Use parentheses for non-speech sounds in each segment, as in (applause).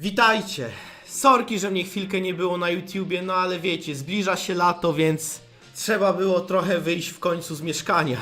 Witajcie! Sorki, że mnie chwilkę nie było na YouTubie, no ale wiecie, zbliża się lato, więc trzeba było trochę wyjść w końcu z mieszkania.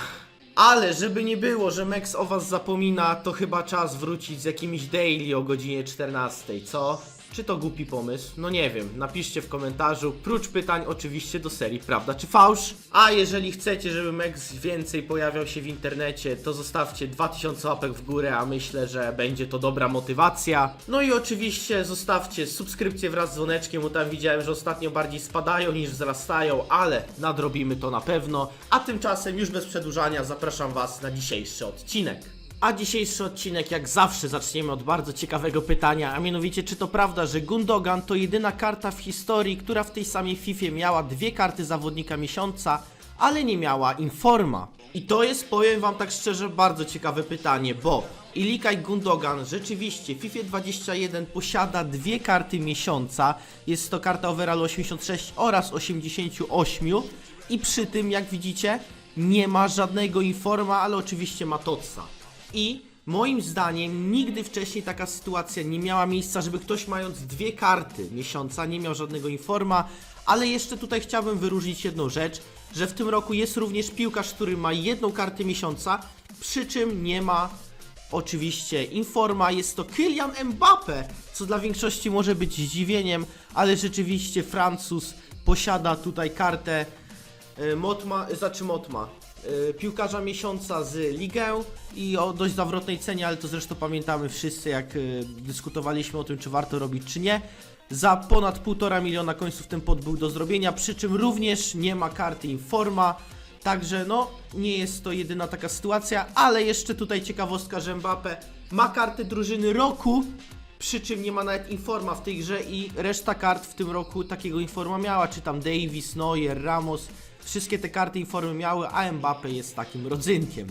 Ale żeby nie było, że Max o was zapomina, to chyba czas wrócić z jakimś daily o godzinie 14, co? Czy to głupi pomysł? No nie wiem, napiszcie w komentarzu, prócz pytań oczywiście do serii Prawda czy Fałsz. A jeżeli chcecie, żeby Max więcej pojawiał się w internecie, to zostawcie 2000 łapek w górę, a myślę, że będzie to dobra motywacja. No i oczywiście zostawcie subskrypcję wraz z dzwoneczkiem, bo tam widziałem, że ostatnio bardziej spadają niż wzrastają, ale nadrobimy to na pewno. A tymczasem już bez przedłużania zapraszam Was na dzisiejszy odcinek. A dzisiejszy odcinek, jak zawsze, zaczniemy od bardzo ciekawego pytania, a mianowicie, czy to prawda, że Gundogan to jedyna karta w historii, która w tej samej FIFA miała dwie karty zawodnika miesiąca, ale nie miała Informa? I to jest, powiem Wam tak szczerze, bardzo ciekawe pytanie, bo Ilikaj Gundogan rzeczywiście w FIFA 21 posiada dwie karty miesiąca, jest to karta overall 86 oraz 88 i przy tym, jak widzicie, nie ma żadnego Informa, ale oczywiście ma Totsa. I moim zdaniem nigdy wcześniej taka sytuacja nie miała miejsca, żeby ktoś mając dwie karty miesiąca nie miał żadnego informa, ale jeszcze tutaj chciałbym wyróżnić jedną rzecz, że w tym roku jest również piłkarz, który ma jedną kartę miesiąca, przy czym nie ma oczywiście informa, jest to Kylian Mbappe, co dla większości może być zdziwieniem, ale rzeczywiście Francuz posiada tutaj kartę Motma, znaczy Motma, e, piłkarza miesiąca z Ligę i o dość zawrotnej cenie, ale to zresztą pamiętamy wszyscy, jak e, dyskutowaliśmy o tym, czy warto robić, czy nie. Za ponad 1,5 miliona końców ten pod był do zrobienia, przy czym również nie ma karty Informa, także no, nie jest to jedyna taka sytuacja, ale jeszcze tutaj ciekawostka, że Mbappe ma kartę drużyny roku, przy czym nie ma nawet informa w tej grze i reszta kart w tym roku takiego informa miała, czy tam Davis, Neuer, Ramos, wszystkie te karty informy miały, a Mbappe jest takim rodzynkiem.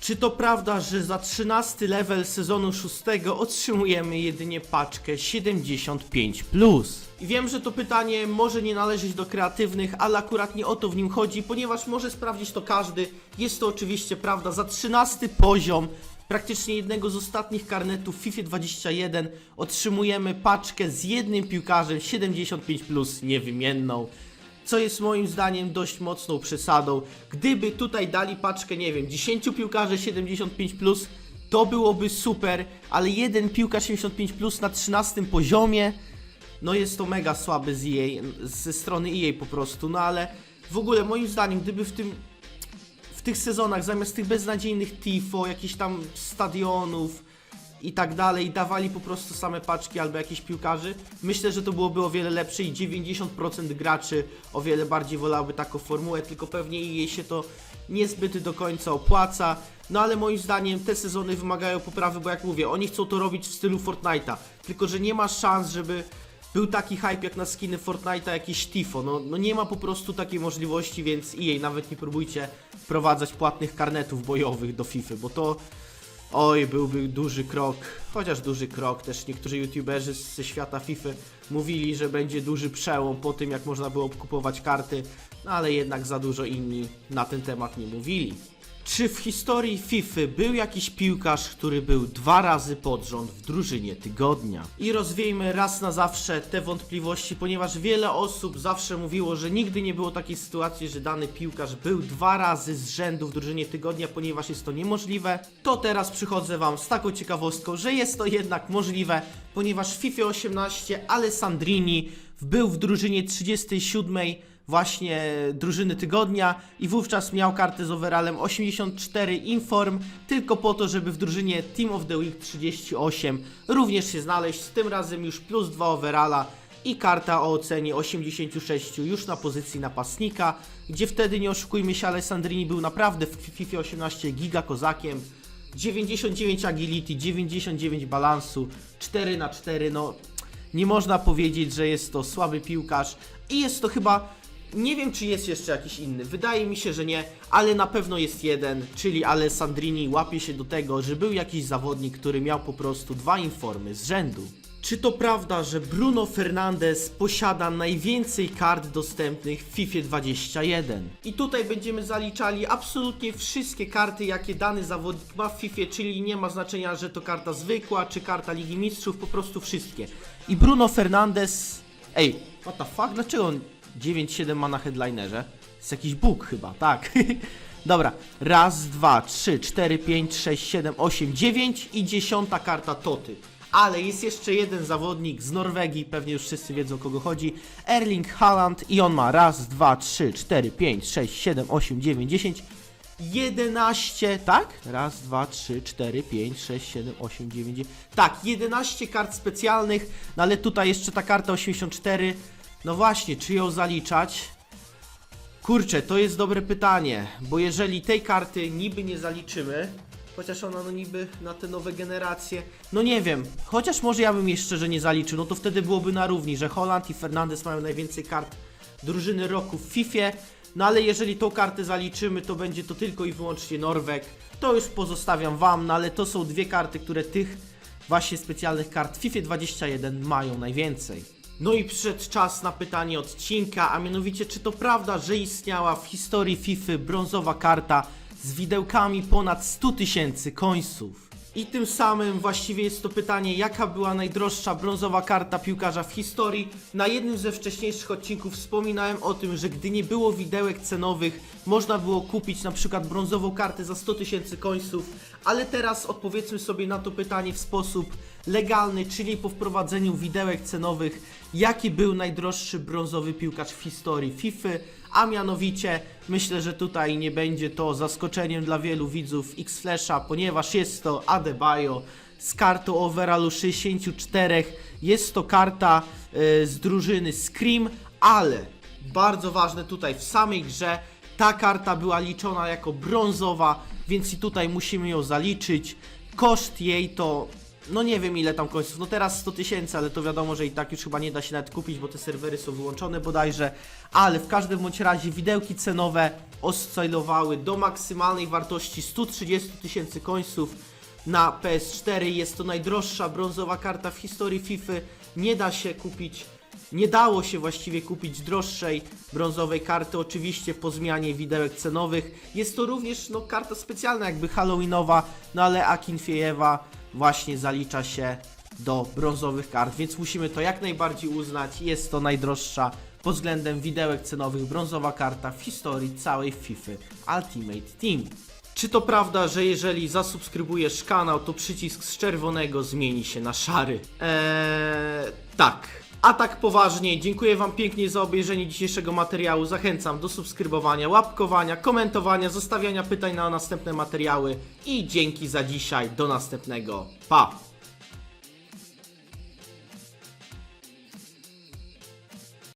Czy to prawda, że za 13 level sezonu 6 otrzymujemy jedynie paczkę 75+. I wiem, że to pytanie może nie należeć do kreatywnych, ale akurat nie o to w nim chodzi, ponieważ może sprawdzić to każdy. Jest to oczywiście prawda, za 13 poziom praktycznie jednego z ostatnich karnetów FIFA 21 otrzymujemy paczkę z jednym piłkarzem 75 plus niewymienną. Co jest moim zdaniem dość mocną przesadą. Gdyby tutaj dali paczkę, nie wiem, 10 piłkarzy 75 plus, to byłoby super, ale jeden piłkarz 75 plus na 13 poziomie, no jest to mega słabe z EA, ze strony EA po prostu, no ale w ogóle moim zdaniem, gdyby w tym tych sezonach zamiast tych beznadziejnych tifo, jakichś tam stadionów i tak dalej, dawali po prostu same paczki albo jakichś piłkarzy, myślę, że to byłoby o wiele lepsze i 90% graczy o wiele bardziej wolałoby taką formułę, tylko pewnie jej się to niezbyt do końca opłaca. No ale moim zdaniem te sezony wymagają poprawy, bo jak mówię, oni chcą to robić w stylu Fortnite'a, tylko że nie ma szans, żeby był taki hype jak na skiny Fortnite'a, jakieś Tifo. No, no nie ma po prostu takiej możliwości, więc EA nawet nie próbujcie wprowadzać płatnych karnetów bojowych do FIFA, bo to oj, byłby duży krok. Chociaż duży krok, też niektórzy youtuberzy ze świata FIFA mówili, że będzie duży przełom po tym, jak można było kupować karty, no ale jednak za dużo inni na ten temat nie mówili. Czy w historii FIFA był jakiś piłkarz, który był dwa razy pod rząd w drużynie tygodnia? I rozwiejmy raz na zawsze te wątpliwości, ponieważ wiele osób zawsze mówiło, że nigdy nie było takiej sytuacji, że dany piłkarz był dwa razy z rzędu w drużynie tygodnia, ponieważ jest to niemożliwe. To teraz przychodzę Wam z taką ciekawostką, że jest to jednak możliwe, ponieważ w FIFA 18 Alessandrini był w drużynie 37 właśnie drużyny tygodnia i wówczas miał kartę z overallem 84 inform, tylko po to, żeby w drużynie Team of the Week 38 również się znaleźć, tym razem już plus 2 overalla i karta o ocenie 86 już na pozycji napastnika, gdzie wtedy nie oszukujmy się, Alessandrini był naprawdę w FIFA 18 giga kozakiem, 99 agility, 99 balansu, 4 na 4 no nie można powiedzieć, że jest to słaby piłkarz i jest to chyba nie wiem, czy jest jeszcze jakiś inny. Wydaje mi się, że nie, ale na pewno jest jeden, czyli Alessandrini łapie się do tego, że był jakiś zawodnik, który miał po prostu dwa informy z rzędu. Czy to prawda, że Bruno Fernandes posiada najwięcej kart dostępnych w FIFA 21? I tutaj będziemy zaliczali absolutnie wszystkie karty, jakie dany zawodnik ma w FIFA, czyli nie ma znaczenia, że to karta zwykła, czy karta Ligi Mistrzów, po prostu wszystkie. I Bruno Fernandes... Ej, what the fuck? Dlaczego on 9-7 ma na headlinerze? Jest jakiś bóg chyba, tak. (laughs) Dobra, raz, dwa, trzy, cztery, pięć, sześć, siedem, osiem, dziewięć i dziesiąta karta Toty. Ale jest jeszcze jeden zawodnik z Norwegii, pewnie już wszyscy wiedzą o kogo chodzi. Erling Haaland i on ma raz, dwa, trzy, cztery, pięć, sześć, siedem, osiem, dziewięć, dziesięć. 11, tak? Raz, dwa, trzy, cztery, pięć, sześć, siedem, osiem, dziewięć. Tak, 11 kart specjalnych, no ale tutaj jeszcze ta karta 84. No właśnie, czy ją zaliczać? Kurczę, to jest dobre pytanie, bo jeżeli tej karty niby nie zaliczymy, chociaż ona no niby na te nowe generacje, no nie wiem, chociaż może ja bym jeszcze, że nie zaliczył, no to wtedy byłoby na równi, że Holland i Fernandez mają najwięcej kart drużyny roku w FIFA, no ale jeżeli tą kartę zaliczymy, to będzie to tylko i wyłącznie Norweg, to już pozostawiam wam, no ale to są dwie karty, które tych właśnie specjalnych kart FIFA 21 mają najwięcej. No i przyszedł czas na pytanie odcinka, a mianowicie czy to prawda, że istniała w historii FIFA brązowa karta z widełkami ponad 100 tysięcy końców? I tym samym właściwie jest to pytanie, jaka była najdroższa brązowa karta piłkarza w historii. Na jednym ze wcześniejszych odcinków wspominałem o tym, że gdy nie było widełek cenowych, można było kupić na przykład brązową kartę za 100 tysięcy końców, ale teraz odpowiedzmy sobie na to pytanie w sposób legalny, czyli po wprowadzeniu widełek cenowych, jaki był najdroższy brązowy piłkarz w historii FIFA, a mianowicie myślę, że tutaj nie będzie to zaskoczeniem dla wielu widzów X-Flasha, ponieważ jest to Adebayo z kartą overallu 64. Jest to karta e, z drużyny Scream, ale bardzo ważne tutaj w samej grze ta karta była liczona jako brązowa, więc i tutaj musimy ją zaliczyć. Koszt jej to no nie wiem ile tam końców, no teraz 100 tysięcy, ale to wiadomo, że i tak już chyba nie da się nawet kupić, bo te serwery są wyłączone bodajże, ale w każdym bądź razie widełki cenowe oscylowały do maksymalnej wartości 130 tysięcy końców na PS4, jest to najdroższa brązowa karta w historii FIFA, nie da się kupić nie dało się właściwie kupić droższej brązowej karty, oczywiście po zmianie widełek cenowych. Jest to również no, karta specjalna, jakby halloweenowa, no ale Akinfejewa właśnie zalicza się do brązowych kart, więc musimy to jak najbardziej uznać. Jest to najdroższa pod względem widełek cenowych brązowa karta w historii całej FIFA Ultimate Team. Czy to prawda, że jeżeli zasubskrybujesz kanał, to przycisk z czerwonego zmieni się na szary? Eee, tak. A tak poważnie, dziękuję Wam pięknie za obejrzenie dzisiejszego materiału. Zachęcam do subskrybowania, łapkowania, komentowania, zostawiania pytań na następne materiały i dzięki za dzisiaj. Do następnego. Pa!